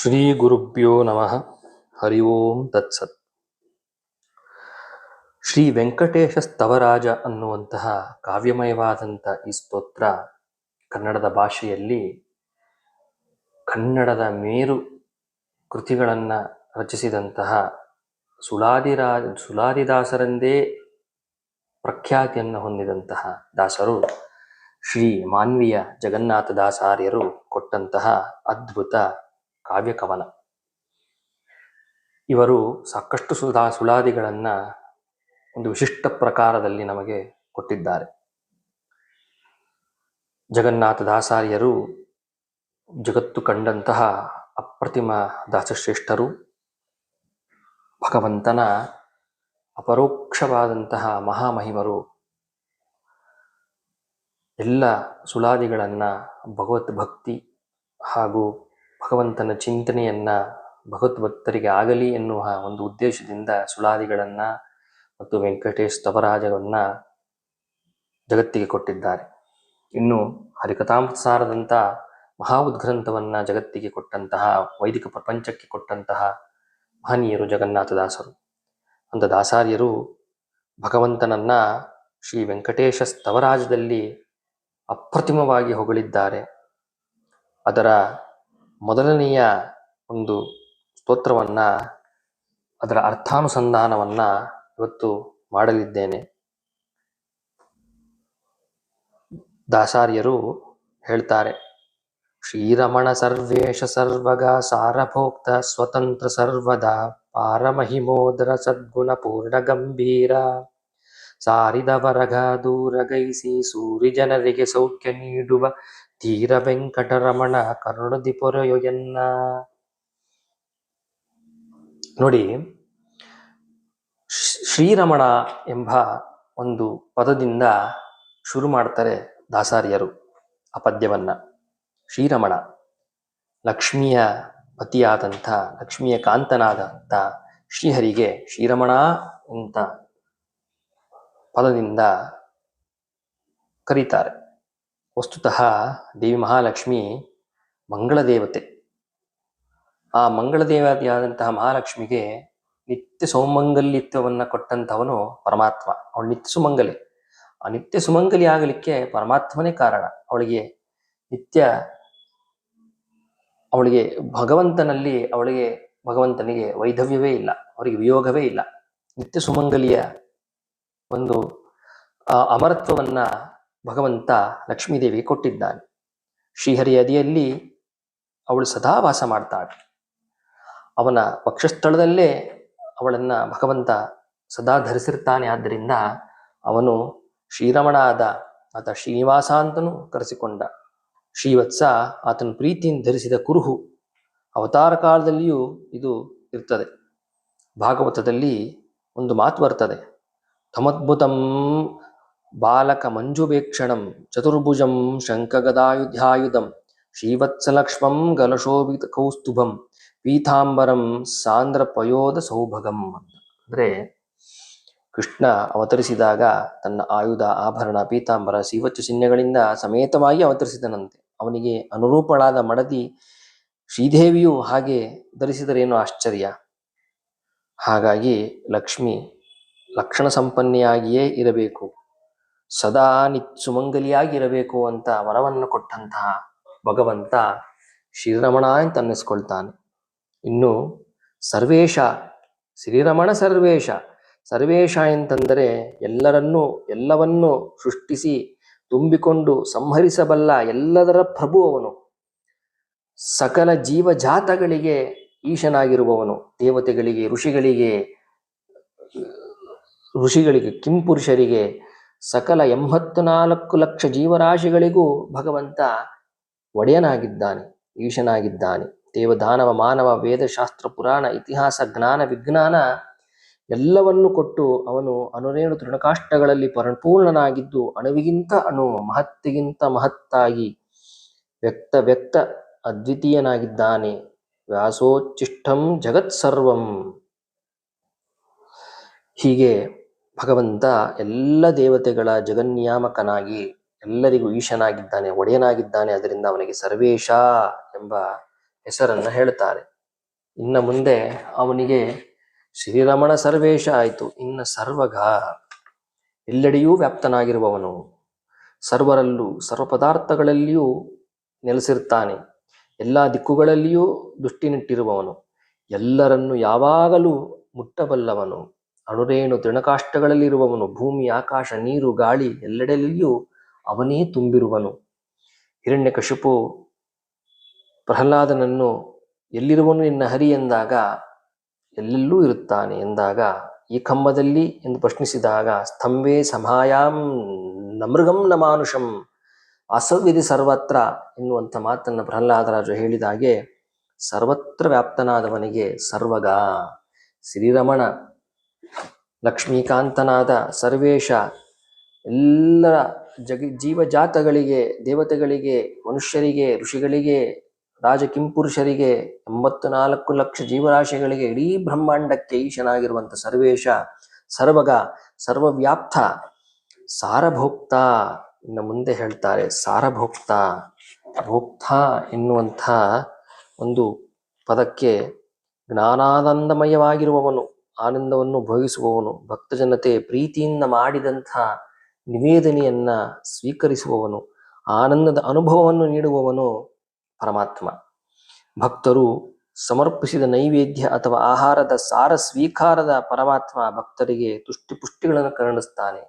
ಶ್ರೀ ಗುರುಭ್ಯೋ ನಮಃ ಹರಿ ಓಂ ತತ್ಸತ್ ಶ್ರೀ ವೆಂಕಟೇಶ ಸ್ತವರಾಜ ಅನ್ನುವಂತಹ ಕಾವ್ಯಮಯವಾದಂಥ ಈ ಸ್ತೋತ್ರ ಕನ್ನಡದ ಭಾಷೆಯಲ್ಲಿ ಕನ್ನಡದ ಮೇರು ಕೃತಿಗಳನ್ನು ರಚಿಸಿದಂತಹ ಸುಲಾದಿರಾ ಸುಲಾದಿದಾಸರೆಂದೇ ಪ್ರಖ್ಯಾತಿಯನ್ನು ಹೊಂದಿದಂತಹ ದಾಸರು ಶ್ರೀ ಮಾನ್ವಿಯ ಜಗನ್ನಾಥ ದಾಸಾರ್ಯರು ಕೊಟ್ಟಂತಹ ಅದ್ಭುತ ಕಾವ್ಯಕವನ. ಇವರು ಸಾಕಷ್ಟು ಸುಧಾ ಸುಳಾದಿಗಳನ್ನ ಒಂದು ವಿಶಿಷ್ಟ ಪ್ರಕಾರದಲ್ಲಿ ನಮಗೆ ಕೊಟ್ಟಿದ್ದಾರೆ. ಜಗನ್ನಾಥ ದಾಸಾರ್ಯರು ಜಗತ್ತು ಕಂಡಂತಹ ಅಪ್ರತಿಮ ದಾಸಶ್ರೇಷ್ಠರು. ಭಗವಂತನ ಅಪರೋಕ್ಷವಾದಂತಹ ಮಹಾಮಹಿಮರು. ಎಲ್ಲ ಸುಳಾದಿಗಳನ್ನು ಭಗವತ್ ಭಕ್ತಿ ಹಾಗೂ ಭಗವಂತನ ಚಿಂತನೆಯನ್ನ ಭಗವತ್ ಭಕ್ತರಿಗೆ ಆಗಲಿ ಎನ್ನುವ ಒಂದು ಉದ್ದೇಶದಿಂದ ಸುಳಾದಿಗಳನ್ನ ಮತ್ತು ವೆಂಕಟೇಶ್ ತವರಾಜವನ್ನ ಜಗತ್ತಿಗೆ ಕೊಟ್ಟಿದ್ದಾರೆ. ಇನ್ನು ಹರಿಕಥಾಂಸಾರದಂಥ ಮಹಾ ಉದ್ಗ್ರಂಥವನ್ನ ಜಗತ್ತಿಗೆ ಕೊಟ್ಟಂತಹ, ವೈದಿಕ ಪ್ರಪಂಚಕ್ಕೆ ಕೊಟ್ಟಂತಹ ಮಹನೀಯರು ಜಗನ್ನಾಥದಾಸರು. ಅಂತ ದಾಸಾರ್ಯರು ಭಗವಂತನನ್ನ ಶ್ರೀ ವೆಂಕಟೇಶ ಸ್ತವರಾಜದಲ್ಲಿ ಅಪ್ರತಿಮವಾಗಿ ಹೊಗಳಿದ್ದಾರೆ. ಅದರ ಮೊದಲನೆಯ ಒಂದು ಸ್ತೋತ್ರವನ್ನ ಅದರ ಅರ್ಥಾನುಸಂಧಾನವನ್ನ ಇವತ್ತು ಮಾಡಲಿದ್ದೇನೆ. ದಾಸಾರ್ಯರು ಹೇಳ್ತಾರೆ, ಶ್ರೀರಮಣ ಸರ್ವೇಶ ಸರ್ವಗ ಸಾರಭೋಕ್ತ ಸ್ವತಂತ್ರ ಸರ್ವದಾ ಪಾರಮಹಿಮೋದರ ಸದ್ಗುಣ ಪೂರ್ಣ ಗಂಭೀರ. ಸಾರಿದವರಗ ದೂರಗೈಸಿ ಸೂರಿ ಜನರಿಗೆ ಸೌಖ್ಯ ನೀಡುವ ತೀರ ವೆಂಕಟರಮಣ ಕರುಣದಿ ಪೊರೆಯೊಯನ್ನ ನೋಡಿ, ಶ್ರೀ- ಶ್ರೀರಮಣ ಎಂಬ ಒಂದು ಪದದಿಂದ ಶುರು ಮಾಡ್ತಾರೆ ದಾಸಾರ್ಯರು ಆ ಪದ್ಯವನ್ನ. ಶ್ರೀರಮಣ, ಲಕ್ಷ್ಮಿಯ ಪತಿಯಾದಂಥ, ಲಕ್ಷ್ಮಿಯ ಕಾಂತನಾದಂಥ ಶ್ರೀಹರಿಗೆ ಶ್ರೀರಮಣ ಅಂತ ಪದದಿಂದ ಕರೀತಾರೆ. ವಸ್ತುತಃ ದೇವಿ ಮಹಾಲಕ್ಷ್ಮಿ ಮಂಗಳ ದೇವತೆ ಆ ಮಂಗಳ ದೇವತೆಯಾದಂತಹ ಮಹಾಲಕ್ಷ್ಮಿಗೆ ನಿತ್ಯ ಸೌಮಂಗಲ್ಯತ್ವವನ್ನು ಕೊಟ್ಟಂತಹವನು ಪರಮಾತ್ಮ. ಅವಳು ನಿತ್ಯ ಸುಮಂಗಲಿ. ಆ ನಿತ್ಯ ಸುಮಂಗಲಿ ಆಗಲಿಕ್ಕೆ ಪರಮಾತ್ಮನೇ ಕಾರಣ. ಅವಳಿಗೆ ನಿತ್ಯ ಅವಳಿಗೆ ಭಗವಂತನಲ್ಲಿ, ಅವಳಿಗೆ ಭಗವಂತನಿಗೆ ವೈಧವ್ಯವೇ ಇಲ್ಲ. ಅವರಿಗೆ ವಿಯೋಗವೇ ಇಲ್ಲ. ನಿತ್ಯ ಸುಮಂಗಲಿಯ ಒಂದು ಅಮರತ್ವವನ್ನ ಭಗವಂತ ಲಕ್ಷ್ಮೀದೇವಿ ಕೊಟ್ಟಿದ್ದಾನೆ. ಶ್ರೀಹರಿ ಅದಿಯಲ್ಲಿ ಅವಳು ಸದಾ ವಾಸ ಮಾಡ್ತಾಳೆ. ಅವನ ವಕ್ಷಸ್ಥಳದಲ್ಲೇ ಅವಳನ್ನು ಭಗವಂತ ಸದಾ ಧರಿಸಿರ್ತಾನೆ. ಆದ್ದರಿಂದ ಅವನು ಶ್ರೀರಮಣ ಆದ ಆತ ಶ್ರೀನಿವಾಸ ಅಂತನೂ ಕರೆಸಿಕೊಂಡ. ಶ್ರೀವತ್ಸ ಆತನ ಪ್ರೀತಿಯಿಂದ ಧರಿಸಿದ ಕುರುಹು ಅವತಾರ ಕಾಲದಲ್ಲಿಯೂ ಇದು ಇರ್ತದೆ. ಭಾಗವತದಲ್ಲಿ ಒಂದು ಮಾತು ಬರ್ತದೆ. ತಮದ್ಭುತಂ ಬಾಲಕ ಶಂಖಗದಾಯುಧ್ಯಾಯುಧಂ ಶ್ರೀವತ್ಸಲಕ್ಷ್ಮಂ ಗಲಶೋಭಿತ ಕೌಸ್ತುಭಂ ಪೀತಾಂಬರಂ ಸಾಂದ್ರ ಪಯೋದ ಸೌಭಗಂ ಅಂದ್ರೆ ಕೃಷ್ಣ ಅವತರಿಸಿದಾಗ ತನ್ನ ಆಯುಧ ಆಭರಣ ಪೀತಾಂಬರ ಶ್ರೀವತ್ಸ ಚಿಹ್ನೆಗಳಿಂದ ಸಮೇತವಾಗಿ ಅವತರಿಸಿದನಂತೆ. ಅವನಿಗೆ ಅನುರೂಪಳಾದ ಮಡದಿ ಶ್ರೀದೇವಿಯು ಹಾಗೆ ಧರಿಸಿದರೇನು ಆಶ್ಚರ್ಯ. ಹಾಗಾಗಿ ಲಕ್ಷ್ಮಿ ಲಕ್ಷಣ ಸಂಪನ್ನೆಯಾಗಿಯೇ ಇರಬೇಕು. ಸದಾ ಸುಮಂಗಲಿಯಾಗಿರಬೇಕು ಅಂತ ವರವನ್ನು ಕೊಟ್ಟಂತಹ ಭಗವಂತ ಶ್ರೀರಮಣ ಅಂತ ಅನ್ನಿಸ್ಕೊಳ್ತಾನೆ. ಇನ್ನು ಸರ್ವೇಶ, ಶ್ರೀರಮಣ ಸರ್ವೇಶ ಸರ್ವೇಶ ಎಂತಂದರೆ ಎಲ್ಲರನ್ನೂ, ಎಲ್ಲವನ್ನೂ ಸೃಷ್ಟಿಸಿ, ತುಂಬಿಕೊಂಡು ಸಂಹರಿಸಬಲ್ಲ ಎಲ್ಲದರ ಪ್ರಭು ಅವನು. ಸಕಲ ಜೀವಜಾತಗಳಿಗೆ ಈಶನಾಗಿರುವವನು. ದೇವತೆಗಳಿಗೆ, ಋಷಿಗಳಿಗೆ ಋಷಿಗಳಿಗೆ, ಕಿಂಪುರುಷರಿಗೆ ಸಕಲ ಎಂಬತ್ತು ನಾಲ್ಕು ಲಕ್ಷ ಜೀವರಾಶಿಗಳಿಗೂ ಭಗವಂತ ಒಡೆಯನಾಗಿದ್ದಾನೆ, ಈಶನಾಗಿದ್ದಾನೆ. ದೇವದಾನವ, ಮಾನವ, ವೇದಶಾಸ್ತ್ರ, ಪುರಾಣ, ಇತಿಹಾಸ, ಜ್ಞಾನ, ವಿಜ್ಞಾನ ಎಲ್ಲವನ್ನು ಕೊಟ್ಟು ಅವನು ಅನುರೇಣು ತೃಣಕಾಷ್ಟಗಳಲ್ಲಿ ಪರಿಪೂರ್ಣನಾಗಿದ್ದು, ಅಣುವಿಗಿಂತ ಅಣು, ಮಹತ್ತಿಗಿಂತ ಮಹತ್ತಾಗಿ ವ್ಯಕ್ತ ವ್ಯಕ್ತ ಅದ್ವಿತೀಯನಾಗಿದ್ದಾನೆ. ವ್ಯಾಸೋಚ್ಚಿಷ್ಟಂ ಜಗತ್ಸರ್ವಂ. ಹೀಗೆ ಭಗವಂತ ಎಲ್ಲ ದೇವತೆಗಳ ಜಗನ್ಯಾಮಕನಾಗಿ ಎಲ್ಲರಿಗೂ ಈಶನಾಗಿದ್ದಾನೆ, ಒಡೆಯನಾಗಿದ್ದಾನೆ. ಅದರಿಂದ ಅವನಿಗೆ ಸರ್ವೇಶ ಎಂಬ ಹೆಸರನ್ನ ಹೇಳ್ತಾರೆ. ಇನ್ನ ಮುಂದೆ ಅವನಿಗೆ ಶ್ರೀರಮಣ ಸರ್ವೇಶ ಆಯಿತು. ಇನ್ನ ಸರ್ವಗ ಎಲ್ಲೆಡೆಯೂ ವ್ಯಾಪ್ತನಾಗಿರುವವನು. ಸರ್ವರಲ್ಲೂ ಸರ್ವ ಪದಾರ್ಥಗಳಲ್ಲಿಯೂ ನೆಲೆಸಿರ್ತಾನೆ. ಎಲ್ಲ ದಿಕ್ಕುಗಳಲ್ಲಿಯೂ ದೃಷ್ಟಿನಿಟ್ಟಿರುವವನು. ಎಲ್ಲರನ್ನು ಯಾವಾಗಲೂ ಮುಟ್ಟಬಲ್ಲವನು. ಅಣುರೇಣು ತೃಣಕಾಷ್ಟಗಳಲ್ಲಿರುವವನು ಭೂಮಿ, ಆಕಾಶ, ನೀರು, ಗಾಳಿ ಎಲ್ಲೆಡೆಯಲ್ಲಿಯೂ ಅವನೇ ತುಂಬಿರುವನು. ಹಿರಣ್ಯಕಶಿಪು ಪ್ರಹ್ಲಾದನನ್ನು ಎಲ್ಲಿರುವನು ನಿನ್ನ ಹರಿ ಎಂದಾಗ, ಎಲ್ಲೆಲ್ಲೂ ಇರುತ್ತಾನೆ ಎಂದಾಗ, ಈ ಕಂಬದಲ್ಲಿ ಎಂದು ಪ್ರಶ್ನಿಸಿದಾಗ ಸ್ತಂಭೆ ಸಮಾಯಾಂ ನಮೃಗಂ ನ ಮಾನುಷಂ ಅಸವಿಧಿ ಸರ್ವತ್ರ ಎನ್ನುವಂಥ ಮಾತನ್ನು ಪ್ರಹ್ಲಾದರಾಜು ಹೇಳಿದಾಗೆ, ಸರ್ವತ್ರ ವ್ಯಾಪ್ತನಾದವನಿಗೆ ಸರ್ವಗ, ಶ್ರೀರಮಣ ಲಕ್ಷ್ಮೀಕಾಂತನಾದ ಸರ್ವೇಶ ಎಲ್ಲರ ಜಗಿ, ಜೀವಜಾತಗಳಿಗೆ, ದೇವತೆಗಳಿಗೆ, ಮನುಷ್ಯರಿಗೆ, ಋಷಿಗಳಿಗೆ, ರಾಜಕಿಂಪುರುಷರಿಗೆ ಎಂಬತ್ತು ನಾಲ್ಕು ಲಕ್ಷ ಜೀವರಾಶಿಗಳಿಗೆ ಇಡೀ ಬ್ರಹ್ಮಾಂಡಕ್ಕೆ ಈಶನಾಗಿರುವಂಥ ಸರ್ವೇಶ, ಸರ್ವಗ, ಸರ್ವವ್ಯಾಪ್ತ, ಸಾರಭೋಕ್ತ. ಇನ್ನು ಮುಂದೆ ಹೇಳ್ತಾರೆ, ಸಾರಭೋಕ್ತ. ಭೋಕ್ತ ಎನ್ನುವಂಥ ಒಂದು ಪದಕ್ಕೆ ಜ್ಞಾನಾನಂದಮಯವಾಗಿರುವವನು. ಆನಂದವನ್ನು ಭೋಗಿಸುವವನು ಭಕ್ತ ಜನತೆ ಪ್ರೀತಿಯಿಂದ ಮಾಡಿದಂಥ ನಿವೇದನೆಯನ್ನ ಸ್ವೀಕರಿಸುವವನು, ಆನಂದದ ಅನುಭವವನ್ನು ನೀಡುವವನು ಪರಮಾತ್ಮ. ಭಕ್ತರು ಸಮರ್ಪಿಸಿದ ನೈವೇದ್ಯ ಅಥವಾ ಆಹಾರದ ಸಾರ ಸ್ವೀಕಾರದ ಪರಮಾತ್ಮ ಭಕ್ತರಿಗೆ ತುಷ್ಟಿ ಪುಷ್ಟಿಗಳನ್ನು ಕರುಣಿಸ್ತಾನೆ.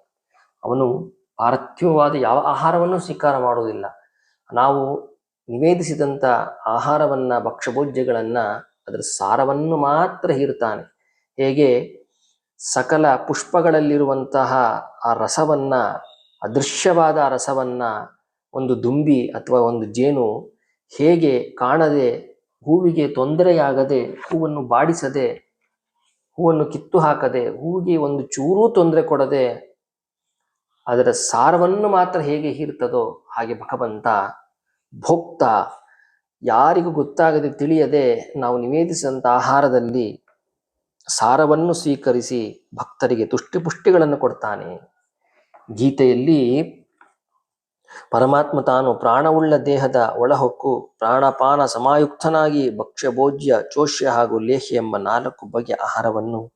ಅವನು ಪಾರ್ಥಿವವಾದ ಯಾವ ಆಹಾರವನ್ನು ಸ್ವೀಕಾರ ಮಾಡುವುದಿಲ್ಲ. ನಾವು ನಿವೇದಿಸಿದಂಥ ಆಹಾರವನ್ನ, ಭಕ್ಷ್ಯಭೋಜ್ಯಗಳನ್ನ, ಅದರ ಸಾರವನ್ನು ಮಾತ್ರ ಹೀರುತ್ತಾನೆ. ಹೇಗೆ ಸಕಲ ಪುಷ್ಪಗಳಲ್ಲಿರುವಂತಹ ಆ ರಸವನ್ನ, ಅದೃಶ್ಯವಾದ ಆ ರಸವನ್ನ ಒಂದು ದುಂಬಿ ಅಥವಾ ಒಂದು ಜೇನು ಹೇಗೆ ಕಾಣದೆ, ಹೂವಿಗೆ ತೊಂದರೆಯಾಗದೆ, ಹೂವನ್ನು ಬಾಡಿಸದೆ, ಹೂವನ್ನು ಕಿತ್ತು ಹಾಕದೆ, ಹೂವಿಗೆ ಒಂದು ಚೂರೂ ತೊಂದರೆ ಕೊಡದೆ ಅದರ ಸಾರವನ್ನು ಮಾತ್ರ ಹೇಗೆ ಹೀರ್ತದೋ ಹಾಗೆ ಭಗವಂತ ಭೋಕ್ತ ಯಾರಿಗೂ ಗೊತ್ತಾಗದೆ ತಿಳಿಯದೆ ನಾವು ನಿವೇದಿಸಿದಂಥ ಆಹಾರದಲ್ಲಿ ಸಾರವನ್ನು ಸ್ವೀಕರಿಸಿ ಭಕ್ತರಿಗೆ ತುಷ್ಟಿಪುಷ್ಟಿಗಳನ್ನು ಕೊಡ್ತಾನೆ. ಗೀತೆಯಲ್ಲಿ ಪರಮಾತ್ಮ ತಾನು ಪ್ರಾಣವುಳ್ಳ ದೇಹದ ಒಳಹೊಕ್ಕು, ಪ್ರಾಣಪಾನ ಸಮಾಯುಕ್ತನಾಗಿ ಭಕ್ಷ್ಯ, ಭೋಜ್ಯ, ಚೋಷ್ಯ ಹಾಗೂ ಲೇಹಿ ಎಂಬ ನಾಲ್ಕು ಬಗೆಯ ಆಹಾರವನ್ನು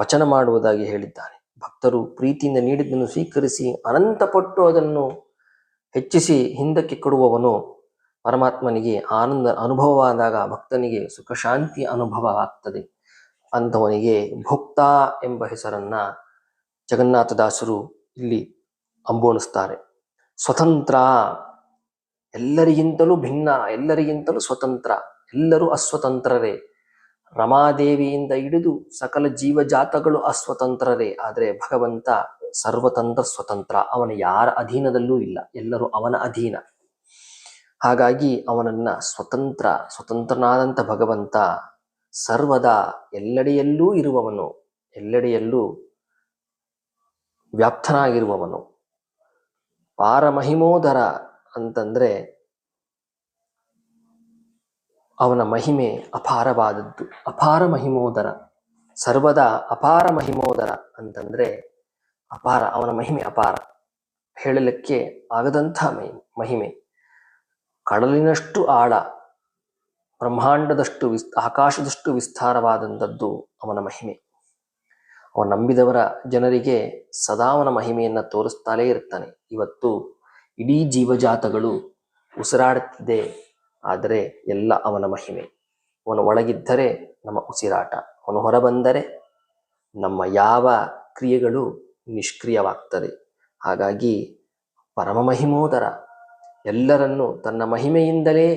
ವಚನ ಮಾಡುವುದಾಗಿ ಹೇಳಿದ್ದಾನೆ. ಭಕ್ತರು ಪ್ರೀತಿಯಿಂದ ನೀಡಿದ್ದನ್ನು ಸ್ವೀಕರಿಸಿ ಅನಂತಪಟ್ಟು ಅದನ್ನು ಹೆಚ್ಚಿಸಿ ಹಿಂದಕ್ಕೆ ಕೊಡುವವನು ಪರಮಾತ್ಮನಿಗೆ ಆನಂದ ಅನುಭವವಾದಾಗ ಭಕ್ತನಿಗೆ ಸುಖ ಶಾಂತಿ ಅನುಭವ ಆಗ್ತದೆ. ಅಂಥವನಿಗೆ ಭೋಕ್ತ ಎಂಬ ಹೆಸರನ್ನ ಜಗನ್ನಾಥದಾಸರು ಇಲ್ಲಿ ಅಂಬೋಣಿಸ್ತಾರೆ. ಸ್ವತಂತ್ರ, ಎಲ್ಲರಿಗಿಂತಲೂ ಭಿನ್ನ, ಎಲ್ಲರಿಗಿಂತಲೂ ಸ್ವತಂತ್ರ, ಎಲ್ಲರೂ ಅಸ್ವತಂತ್ರರೇ. ರಮಾದೇವಿಯಿಂದ ಹಿಡಿದು ಸಕಲ ಜೀವಜಾತಗಳು ಅಸ್ವತಂತ್ರರೇ. ಆದರೆ ಭಗವಂತ ಸರ್ವತಂತ್ರ ಸ್ವತಂತ್ರ. ಅವನ ಯಾರ ಅಧೀನದಲ್ಲೂ ಇಲ್ಲ. ಎಲ್ಲರೂ ಅವನ ಅಧೀನ. ಹಾಗಾಗಿ ಅವನನ್ನ ಸ್ವತಂತ್ರ, ಸ್ವತಂತ್ರನಾದಂಥ ಭಗವಂತ ಸರ್ವದಾ ಎಲ್ಲೆಡೆಯಲ್ಲೂ ಇರುವವನು, ಎಲ್ಲೆಡೆಯಲ್ಲೂ ವ್ಯಾಪ್ತನಾಗಿರುವವನು. ಪಾರಮಹಿಮೋದರ ಅಂತಂದ್ರೆ ಅವನ ಮಹಿಮೆ ಅಪಾರವಾದದ್ದು. ಅಪಾರ ಮಹಿಮೋದರ ಸರ್ವದಾ ಅಪಾರ ಮಹಿಮೋದರ ಅಂತಂದ್ರೆ ಅಪಾರ, ಅವನ ಮಹಿಮೆ ಅಪಾರ. ಹೇಳಲಿಕ್ಕೆ ಆಗದಂಥ ಮಹಿ, ಮಹಿಮೆ. ಕಡಲಿನಷ್ಟು ಆಳ ಬ್ರಹ್ಮಾಂಡದಷ್ಟು ವಿಸ್, ಆಕಾಶದಷ್ಟು ವಿಸ್ತಾರವಾದಂಥದ್ದು ಅವನ ಮಹಿಮೆ. ಅವನು ನಂಬಿದವರ ಜನರಿಗೆ ಸದಾ ಅವನ ಮಹಿಮೆಯನ್ನು ತೋರಿಸ್ತಾಲೇ ಇರ್ತಾನೆ. ಇವತ್ತು ಇಡೀ ಜೀವಜಾತಗಳು ಉಸಿರಾಡುತ್ತಿದೆ, ಆದರೆ ಎಲ್ಲ ಅವನ ಮಹಿಮೆ. ಅವನು ಒಳಗಿದ್ದರೆ ನಮ್ಮ ಉಸಿರಾಟ, ಅವನು ಹೊರಬಂದರೆ ನಮ್ಮ ಯಾವ ಕ್ರಿಯೆಗಳು ನಿಷ್ಕ್ರಿಯವಾಗ್ತದೆ ಹಾಗಾಗಿ ಪರಮ ಮಹಿಮೋದರ ಎಲ್ಲರನ್ನು ತನ್ನ ಮಹಿಮೆಯಿಂದಲೇ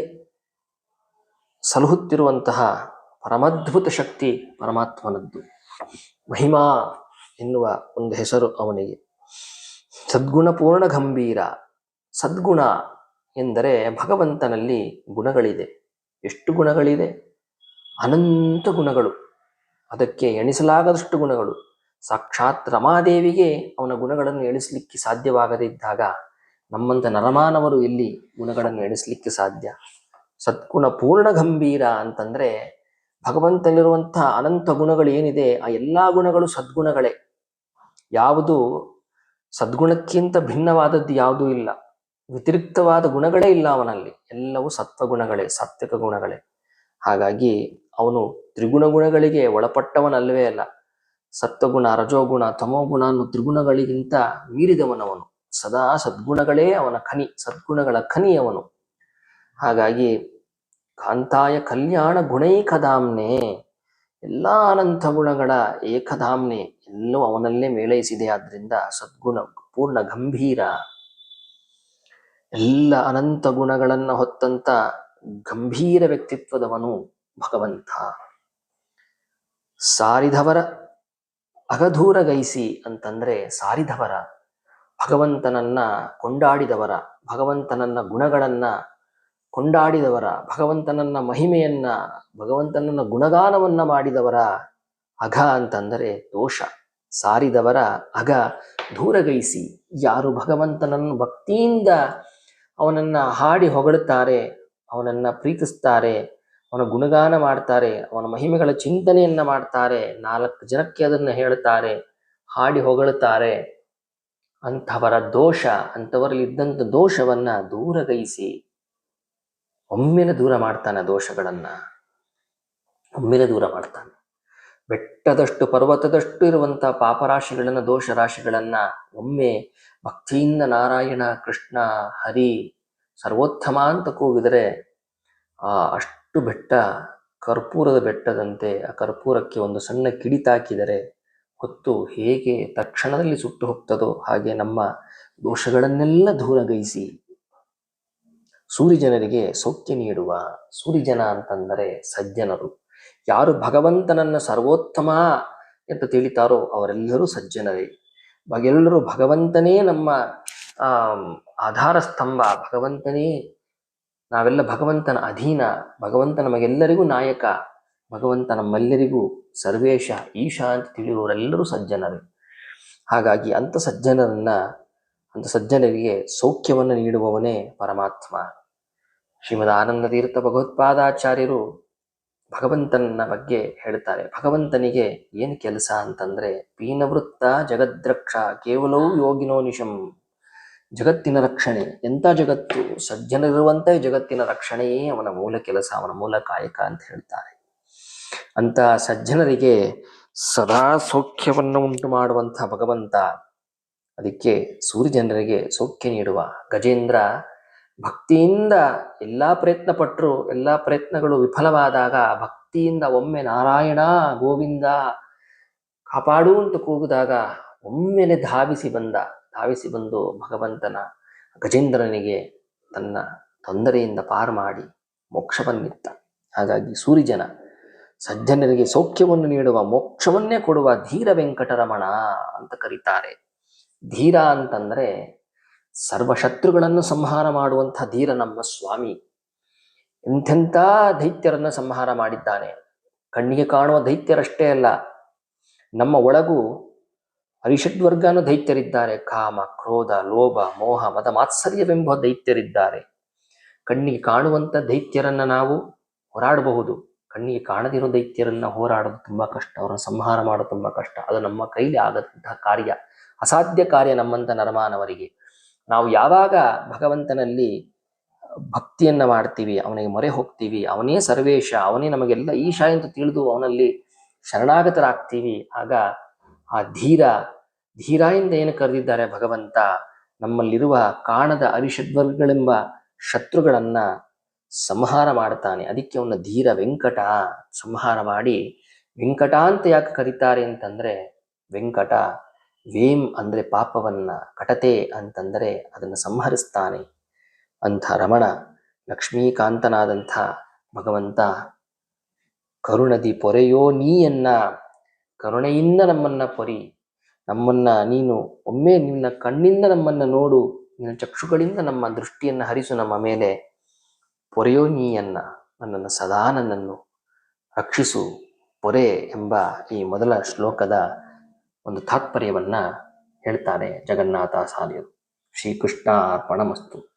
ಸಲಹುತ್ತಿರುವಂತಹ ಪರಮದ್ಭುತ ಶಕ್ತಿ ಪರಮಾತ್ಮನದ್ದು. ಮಹಿಮಾ ಎನ್ನುವ ಒಂದು ಹೆಸರು ಅವನಿಗೆ. ಸದ್ಗುಣಪೂರ್ಣ ಗಂಭೀರ. ಸದ್ಗುಣ ಎಂದರೆ ಭಗವಂತನಲ್ಲಿ ಗುಣಗಳಿದೆ. ಎಷ್ಟು ಗುಣಗಳಿದೆ? ಅನಂತ ಗುಣಗಳು. ಅದಕ್ಕೆ ಎಣಿಸಲಾಗದಷ್ಟು ಗುಣಗಳು. ಸಾಕ್ಷಾತ್ ರಮಾದೇವಿಗೆ ಅವನ ಗುಣಗಳನ್ನು ಎಣಿಸಲಿಕ್ಕೆ ಸಾಧ್ಯವಾಗದಿದ್ದಾಗ ನಮ್ಮಂಥ ನರಮಾನವರು ಇಲ್ಲಿ ಗುಣಗಳನ್ನು ಎಣಿಸಲಿಕ್ಕೆ ಸಾಧ್ಯ? ಸದ್ಗುಣ ಪೂರ್ಣ ಗಂಭೀರ ಅಂತಂದ್ರೆ ಭಗವಂತನಿರುವಂತಹ ಅನಂತ ಗುಣಗಳು ಏನಿದೆ, ಆ ಎಲ್ಲಾ ಗುಣಗಳು ಸದ್ಗುಣಗಳೇ. ಯಾವುದು? ಸದ್ಗುಣಕ್ಕಿಂತ ಭಿನ್ನವಾದದ್ದು ಯಾವುದೂ ಇಲ್ಲ. ವ್ಯತಿರಿಕ್ತವಾದ ಗುಣಗಳೇ ಇಲ್ಲ ಅವನಲ್ಲಿ. ಎಲ್ಲವೂ ಸತ್ವಗುಣಗಳೇ, ಸಾತ್ವಿಕ ಗುಣಗಳೇ. ಹಾಗಾಗಿ ಅವನು ತ್ರಿಗುಣ ಗುಣಗಳಿಗೆ ಒಳಪಟ್ಟವನಲ್ಲವೇ ಅಲ್ಲ. ಸತ್ವಗುಣ, ರಜೋಗುಣ, ತಮೋಗುಣ ಅನ್ನೋ ತ್ರಿಗುಣಗಳಿಗಿಂತ ಮೀರಿದವನವನು. ಸದಾ ಸದ್ಗುಣಗಳೇ ಅವನ ಖನಿ, ಸದ್ಗುಣಗಳ ಖನಿ ಅವನು ಹಾಗಾಗಿ ಕಾಂತಾಯ ಕಲ್ಯಾಣ ಗುಣೈಕಧಾಮ್ನೆ ಎಲ್ಲ ಅನಂತ ಗುಣಗಳ ಏಕಧಾಮ್ನೆ, ಎಲ್ಲೂ ಅವನಲ್ಲೇ ಮೇಳೈಸಿದೆ. ಆದ್ರಿಂದ ಸದ್ಗುಣ ಪೂರ್ಣ ಗಂಭೀರ. ಎಲ್ಲ ಅನಂತ ಗುಣಗಳನ್ನ ಹೊತ್ತಂತ ಗಂಭೀರ ವ್ಯಕ್ತಿತ್ವದವನು ಭಗವಂತ. ಸಾರಿದವರ ಅಗಧೂರಗೈಸಿ ಅಂತಂದ್ರೆ ಸಾರಿದವರ ಭಗವಂತನನ್ನ ಕೊಂಡಾಡಿದವರ, ಭಗವಂತನನ್ನ ಗುಣಗಳನ್ನ ಕೊಂಡಾಡಿದವರ, ಭಗವಂತನನ್ನ ಮಹಿಮೆಯನ್ನ, ಭಗವಂತನನ್ನ ಗುಣಗಾನವನ್ನ ಮಾಡಿದವರ ಅಘ ಅಂತಂದರೆ ದೋಷ. ಸಾರಿದವರ ಅಘ ದೂರಗೈಸಿ ಯಾರು ಭಗವಂತನನ್ನು ಭಕ್ತಿಯಿಂದ ಅವನನ್ನ ಹಾಡಿ ಹೊಗಳುತ್ತಾರೆ, ಅವನನ್ನ ಪ್ರೀತಿಸ್ತಾರೆ, ಅವನ ಗುಣಗಾನ ಮಾಡ್ತಾರೆ, ಅವನ ಮಹಿಮೆಗಳ ಚಿಂತನೆಯನ್ನ ಮಾಡ್ತಾರೆ, ನಾಲ್ಕು ಜನಕ್ಕೆ ಅದನ್ನ ಹೇಳ್ತಾರೆ ಹಾಡಿ ಹೊಗಳುತ್ತಾರೆ. ಅಂಥವರ ದೋಷ ಅಂಥವರಲ್ಲಿ ಇದ್ದಂಥ ದೋಷವನ್ನ ದೂರಗೈಸಿ ಒಮ್ಮೆಲೆ ದೂರ ಮಾಡ್ತಾನೆ ದೋಷಗಳನ್ನು. ಒಮ್ಮೆಲೆ ದೂರ ಮಾಡ್ತಾನೆ. ಬೆಟ್ಟದಷ್ಟು ಪರ್ವತದಷ್ಟು ಇರುವಂಥ ಪಾಪರಾಶಿಗಳನ್ನು ದೋಷ ರಾಶಿಗಳನ್ನ ಒಮ್ಮೆ ಭಕ್ತಿಯಿಂದ ನಾರಾಯಣ, ಕೃಷ್ಣ, ಹರಿ, ಸರ್ವೋತ್ತಮ ಅಂತ ಕೂಗಿದರೆ ಆ ಅಷ್ಟು ಬೆಟ್ಟ ಕರ್ಪೂರದ ಬೆಟ್ಟದಂತೆ ಆ ಕರ್ಪೂರಕ್ಕೆ ಒಂದು ಸಣ್ಣ ಕಿಡಿ ತಾಕಿದರೆ ಹೊತ್ತು ಹೇಗೆ ತಕ್ಷಣದಲ್ಲಿ ಸುಟ್ಟು ಹೋಗ್ತದೋ ಹಾಗೆ ನಮ್ಮ ದೋಷಗಳನ್ನೆಲ್ಲ ದೂರಗೈಸಿ ಸೂರ್ಯಜನರಿಗೆ ಸೌಖ್ಯ ನೀಡುವ ಸೂರ್ಯಜನ ಅಂತಂದರೆ ಸಜ್ಜನರು. ಯಾರು ಭಗವಂತನನ್ನ ಸರ್ವೋತ್ತಮ ಎಂದು ತಿಳಿತಾರೋ ಅವರೆಲ್ಲರೂ ಸಜ್ಜನರೇ. ಎಲ್ಲರೂ ಭಗವಂತನೇ ನಮ್ಮ ಆಧಾರ ಸ್ತಂಭ, ಭಗವಂತನೇ ನಾವೆಲ್ಲ ಭಗವಂತನ ಅಧೀನ, ಭಗವಂತ ನಮಗೆಲ್ಲರಿಗೂ ನಾಯಕ, ಭಗವಂತ ನಮ್ಮೆಲ್ಲರಿಗೂ ಸರ್ವೇಶ, ಈಶಾ ಅಂತ ತಿಳಿಯುವವರೆಲ್ಲರೂ ಸಜ್ಜನರು. ಹಾಗಾಗಿ ಅಂಥ ಸಜ್ಜನರನ್ನ, ಅಂಥ ಸಜ್ಜನರಿಗೆ ಸೌಖ್ಯವನ್ನು ನೀಡುವವನೇ ಪರಮಾತ್ಮ. ಶ್ರೀಮದ್ ಆನಂದ ತೀರ್ಥ ಭಗವತ್ಪಾದಾಚಾರ್ಯರು ಭಗವಂತನ ಬಗ್ಗೆ ಹೇಳ್ತಾರೆ. ಭಗವಂತನಿಗೆ ಏನು ಕೆಲಸ ಅಂತಂದ್ರೆ, ಪೀನವೃತ್ತ ಜಗದ್ರಕ್ಷ ಕೇವಲವೂ ಯೋಗಿನೋ ನಿಶಂ. ಜಗತ್ತಿನ ರಕ್ಷಣೆ ಎಂಥ ಜಗತ್ತು? ಸಜ್ಜನರಿರುವಂತೆ ಜಗತ್ತಿನ ರಕ್ಷಣೆಯೇ ಅವನ ಮೂಲ ಕೆಲಸ, ಅವನ ಮೂಲ ಕಾಯಕ ಅಂತ ಹೇಳ್ತಾರೆ. ಅಂತ ಸಜ್ಜನರಿಗೆ ಸದಾ ಸೌಖ್ಯವನ್ನು ಉಂಟು ಮಾಡುವಂಥ ಭಗವಂತ, ಅದಕ್ಕೆ ಸೂರ್ಯಜನರಿಗೆ ಸೌಖ್ಯ ನೀಡುವ ಗಜೇಂದ್ರ ಭಕ್ತಿಯಿಂದ ಎಲ್ಲ ಪ್ರಯತ್ನ ಪಟ್ಟರು ಎಲ್ಲ ಪ್ರಯತ್ನಗಳು ವಿಫಲವಾದಾಗ ಭಕ್ತಿಯಿಂದ ಒಮ್ಮೆ ನಾರಾಯಣ, ಗೋವಿಂದ ಕಾಪಾಡು ಅಂತ ಕೂಗಿದಾಗ ಒಮ್ಮೆಲೆ ಧಾವಿಸಿ ಬಂದ, ಧಾವಿಸಿ ಬಂದು ಭಗವಂತನ ಗಜೇಂದ್ರನಿಗೆ ತನ್ನ ತೊಂದರೆಯಿಂದ ಪಾರು ಮಾಡಿ ಮೋಕ್ಷವನ್ನಿತ್ತ ಹಾಗಾಗಿ ಸೂರಿಜನ ಸಜ್ಜನರಿಗೆ ಸೌಖ್ಯವನ್ನು ನೀಡುವ, ಮೋಕ್ಷವನ್ನೇ ಕೊಡುವ ಧೀರ ವೆಂಕಟರಮಣ ಅಂತ ಕರೀತಾರೆ. ಧೀರ ಅಂತಂದ್ರೆ ಸರ್ವಶತ್ರುಗಳನ್ನು ಸಂಹಾರ ಮಾಡುವಂಥ ಧೀರ ನಮ್ಮ ಸ್ವಾಮಿ. ಎಂಥೆಂಥ ದೈತ್ಯರನ್ನು ಸಂಹಾರ ಮಾಡಿದ್ದಾನೆ. ಕಣ್ಣಿಗೆ ಕಾಣುವ ದೈತ್ಯರಷ್ಟೇ ಅಲ್ಲ, ನಮ್ಮ ಒಳಗೂ ಅರಿಷಡ್ವರ್ಗನ ದೈತ್ಯರಿದ್ದಾರೆ. ಕಾಮ, ಕ್ರೋಧ, ಲೋಭ, ಮೋಹ, ಮದ, ಮಾತ್ಸರ್ಯವೆಂಬ ದೈತ್ಯರಿದ್ದಾರೆ. ಕಣ್ಣಿಗೆ ಕಾಣುವಂಥ ದೈತ್ಯರನ್ನ ನಾವು ಹೋರಾಡಬಹುದು. ಕಣ್ಣಿಗೆ ಕಾಣದಿರೋ ದೈತ್ಯರನ್ನ ಹೋರಾಡೋದು ತುಂಬಾ ಕಷ್ಟ, ಅವರನ್ನು ಸಂಹಾರ ಮಾಡೋದು ತುಂಬಾ ಕಷ್ಟ. ಅದು ನಮ್ಮ ಕೈಲಿ ಆಗದಂತಹ ಕಾರ್ಯ, ಅಸಾಧ್ಯ ಕಾರ್ಯ ನಮ್ಮಂತ ನರಮಾನವರಿಗೆ. ನಾವು ಯಾವಾಗ ಭಗವಂತನಲ್ಲಿ ಭಕ್ತಿಯನ್ನ ಮಾಡ್ತೀವಿ, ಅವನಿಗೆ ಮೊರೆ ಹೋಗ್ತೀವಿ, ಅವನೇ ಸರ್ವೇಶ, ಅವನೇ ನಮಗೆಲ್ಲ ಈಶಾ ಎಂದು ತಿಳಿದು ಅವನಲ್ಲಿ ಶರಣಾಗತರಾಗ್ತೀವಿ, ಆಗ ಆ ಧೀರ ಧೀರ ಎಂದ ಏನು ಕರೆದಿದ್ದಾರೆ ಭಗವಂತ, ನಮ್ಮಲ್ಲಿರುವ ಕಾಣದ ಅರಿಷಡ್ವರ್ಗಳೆಂಬ ಶತ್ರುಗಳನ್ನ ಸಂಹಾರ ಮಾಡ್ತಾನೆ. ಅದಕ್ಕೆ ಅವನ ಧೀರ ವೆಂಕಟ ಸಂಹಾರ ಮಾಡಿ, ವೆಂಕಟ ಅಂತ ಯಾಕೆ ಕರೀತಾರೆ ಅಂತಂದ್ರೆ, ವೆಂಕಟ ವೇಂ ಅಂದರೆ ಪಾಪವನ್ನ ಕಟತೆ ಅಂತಂದರೆ ಅದನ್ನು ಸಂಹರಿಸ್ತಾನೆ ಅಂಥ ರಮಣ ಲಕ್ಷ್ಮೀಕಾಂತನಾದಂಥ ಭಗವಂತ. ಕರುಣದಿ ಪೊರೆಯೋ ನೀಯನ್ನ, ಕರುಣೆಯಿಂದ ನಮ್ಮನ್ನ ಪೊರಿ, ನಮ್ಮನ್ನ ನೀನು ಒಮ್ಮೆ ನಿನ್ನ ಕಣ್ಣಿಂದ ನಮ್ಮನ್ನ ನೋಡು, ನಿನ್ನ ಚಕ್ಷುಗಳಿಂದ ನಮ್ಮ ದೃಷ್ಟಿಯನ್ನ ಹರಿಸು ನಮ್ಮ ಮೇಲೆ. ಪೊರೆಯೋ ನೀಯನ್ನ, ನನ್ನನ್ನು ಸದಾ ನನ್ನನ್ನು ರಕ್ಷಿಸು, ಪೊರೆ ಎಂಬ ಈ ಮೊದಲ ಶ್ಲೋಕದ ಒಂದು ತಾತ್ಪರ್ಯವನ್ನ ಹೇಳ್ತಾರೆ ಸಾಲಿಯರು ಶ್ರೀಕೃಷ್ಣ ಅರ್ಪಣಮಸ್ತು